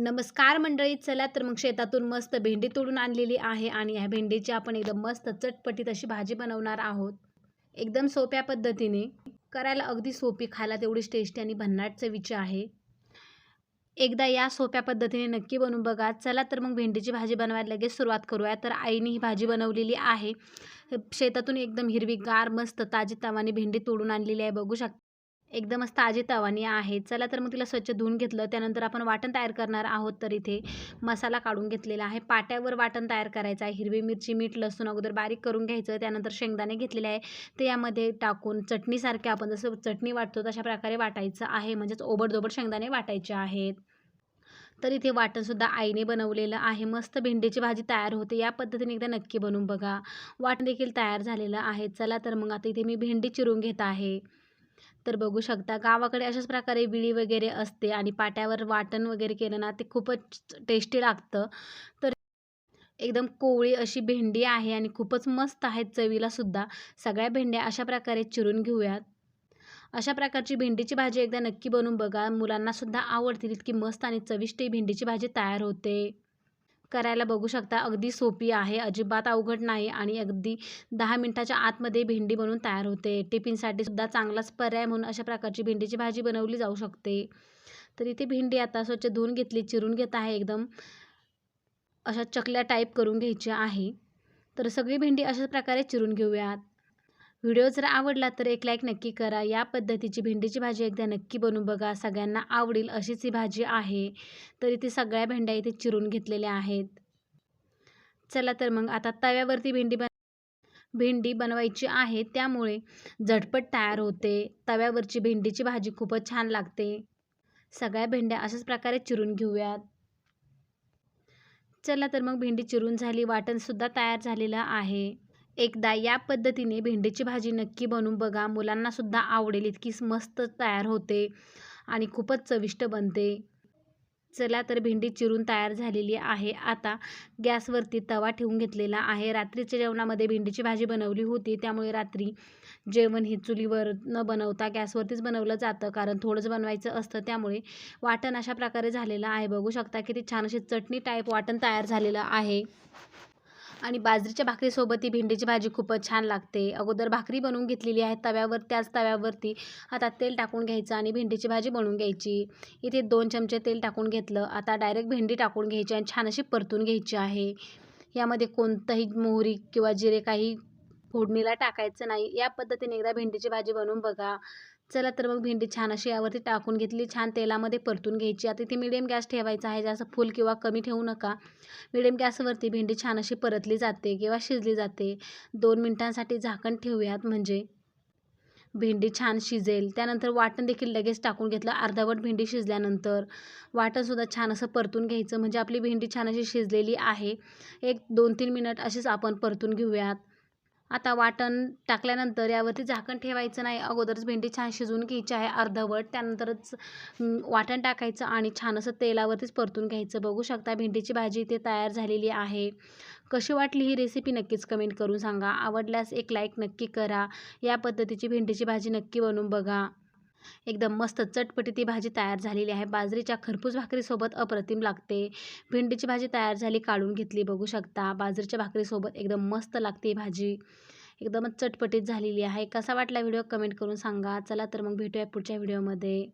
नमस्कार मंडळी चला तर मग शेतातून मस्त भेंडी तोडून आणलेली आहे आणि ह्या भेंडीची आपण एकदम मस्त चटपटीत अशी भाजी बनवणार आहोत. एकदम सोप्या पद्धतीने. करायला अगदी सोपी खायला तेवढीच टेस्टी आणि भन्नाट चवीची आहे. एकदा या सोप्या पद्धतीने नक्की बनवून बघा. चला तर मग भेंडीची भाजी बनवायला लगेच सुरुवात करूया. तर आईने ही भाजी बनवलेली आहे. शेतातून एकदम हिरवीगार मस्त ताजी तवानी भेंडी तोडून आणलेली आहे. बघू शकता एकदमच ताजी तवानी आहे. चला तर मग तिला स्वच्छ धुवून घेतलं. त्यानंतर आपण वाटण तयार करणार आहोत तर इथे मसाला काढून घेतलेला आहे. पाट्यावर वाटण तयार करायचं आहे. हिरवी मिरची मीठ लसूण अगोदर बारीक करून घ्यायचं. त्यानंतर शेंगदाणे घेतलेले आहे. ते यामध्ये टाकून चटणीसारखे आपण जसं चटणी वाटतो तशा प्रकारे वाटायचं आहे. म्हणजेच ओबडधोबड शेंगदाणे वाटायचे आहेत. तर इथे वाटणसुद्धा आईने बनवलेलं आहे. मस्त भेंडीची भाजी तयार होते. या पद्धतीने एकदा नक्की बनवून बघा. वाटण देखील तयार झालेलं आहे. चला तर मग आता इथे मी भेंडी चिरून घेत आहे. तर बघू शकता गावाकडे अशाच प्रकारे विळी वगैरे असते आणि पाट्यावर वाटण वगैरे केलं ना ते खूपच टेस्टी लागतं. तर एकदम कोवळी अशी भेंडी आहे आणि खूपच मस्त आहेत चवीला सुद्धा. सगळ्या भेंड्या अशा प्रकारे चिरून घेऊयात. अशा प्रकारची भेंडीची भाजी एकदा नक्की बनवून बघा. मुलांनासुद्धा आवडतील इतकी मस्त आणि चविष्ट भेंडीची भाजी तयार होते. करायला बघू शकता. अगदी सोपी आहे. अजिबात अवघड नाही आणि अगदी दहा मिनटाच्या आतमध्ये भेंडी बनवून तयार होते. टिफिनसाठी सुद्धा चांगलाच पर्याय म्हणून अशा प्रकारची भेंडीची भाजी बनवली जाऊ शकते. तर इथे भेंडी आता स्वच्छ धुवून घेतली चिरून घेत आहे एकदम. अशा चकल्या टाईप करून घ्यायच्या आहे. तर सगळी भेंडी अशाच प्रकारे चिरून घेऊयात. व्हिडिओ जर आवडला तर एक लाईक नक्की करा. या पद्धतीची भेंडीची भाजी एकदा नक्की बनवून बघा. सगळ्यांना आवडेल अशीच ही भाजी आहे. तर इथे सगळ्या भेंड्या इथे चिरून घेतलेल्या आहेत. चला तर मग आता तव्यावरती भेंडी बन भेंडी बनवायची आहे. त्यामुळे झटपट तयार होते. तव्यावरची भेंडीची भाजी खूपच छान लागते. सगळ्या भेंड्या अशाच प्रकारे चिरून घेऊयात. चला तर मग भेंडी चिरून झाली. वाटणसुद्धा तयार झालेलं आहे. एकदा या पद्धतीने भेंडीची भाजी नक्की बनवून बघा. मुलांनासुद्धा आवडेल इतकी मस्त तयार होते आणि खूपच चविष्ट बनते. चला तर भेंडी चिरून तयार झालेली आहे. आता गॅसवरती तवा ठेवून घेतलेला आहे. रात्रीच्या जेवणामध्ये भेंडीची भाजी बनवली होती. त्यामुळे रात्री जेवण हे चुलीवर न बनवता गॅसवरतीच बनवलं जातं. कारण थोडंच बनवायचं असतं. त्यामुळे वाटण अशा प्रकारे झालेलं आहे. बघू शकता किती छान अशी चटणी टाईप वाटण तयार झालेलं आहे. आणि बाजरीच्या भाकरीसोबत ही भेंडीची भाजी खूपच छान लागते. अगोदर भाकरी बनवून घेतलेली आहे तव्यावर त्याच तव्यावरती आता तेल टाकून घ्यायचं आणि भेंडीची भाजी बनवून घ्यायची. इथे दोन चमचे तेल टाकून घेतलं. आता डायरेक्ट भेंडी टाकून घ्यायची आणि छान अशी परतून घ्यायची आहे. यामध्ये कोणतंही मोहरी किंवा जिरे काही फोडणीला टाकायचं नाही. या पद्धतीने एकदा भेंडीची भाजी बनवून बघा. चला तर मग भेंडी छान अशी यावरती टाकून घेतली. छान तेलामध्ये परतून घ्यायची. आता इथे मिडियम गॅस ठेवायचा आहे. जास्त फुल किंवा कमी ठेवू नका. मिडियम गॅसवरती भेंडी छान अशी परतली जाते किंवा शिजली जाते. दोन मिनटांसाठी झाकण ठेवूयात. म्हणजे भेंडी छान शिजेल. त्यानंतर वाटण देखील लगेच टाकून घेतलं. अर्धावट भेंडी शिजल्यानंतर वाटणसुद्धा छान असं परतून घ्यायचं. म्हणजे आपली भेंडी छान अशी शिजलेली आहे. एक दोन तीन मिनट अशीच आपण परतून घेऊयात. आता वाटण टाकल्यानंतर यावरती झाकण ठेवायचं नाही. अगोदरच भेंडी छान शिजवून घ्यायची आहे अर्धवट. त्यानंतरच वाटण टाकायचं आणि छान असं तेलावरतीच परतून घ्यायचं. बघू शकता भेंडीची भाजी इथे तयार झालेली आहे. कशी वाटली ही रेसिपी नक्कीच कमेंट करून सांगा. आवडल्यास एक लाईक नक्की करा. या पद्धतीची भेंडीची भाजी नक्की बनवून बघा. एकदम मस्त चटपटी ती भाजी तयार झालेली आहे. बाजरीच्या खरपूस भाकरीसोबत अप्रतिम लागते. भेंडीची भाजी तयार झाली काढून घेतली बघू शकता. बाजरीच्या भाकरीसोबत एकदम मस्त लागते भाजी. एकदमच चटपटीत झालेली आहे. कसा वाटला व्हिडिओ कमेंट करून सांगा. चला तर मग भेटूया पुढच्या व्हिडिओमध्ये.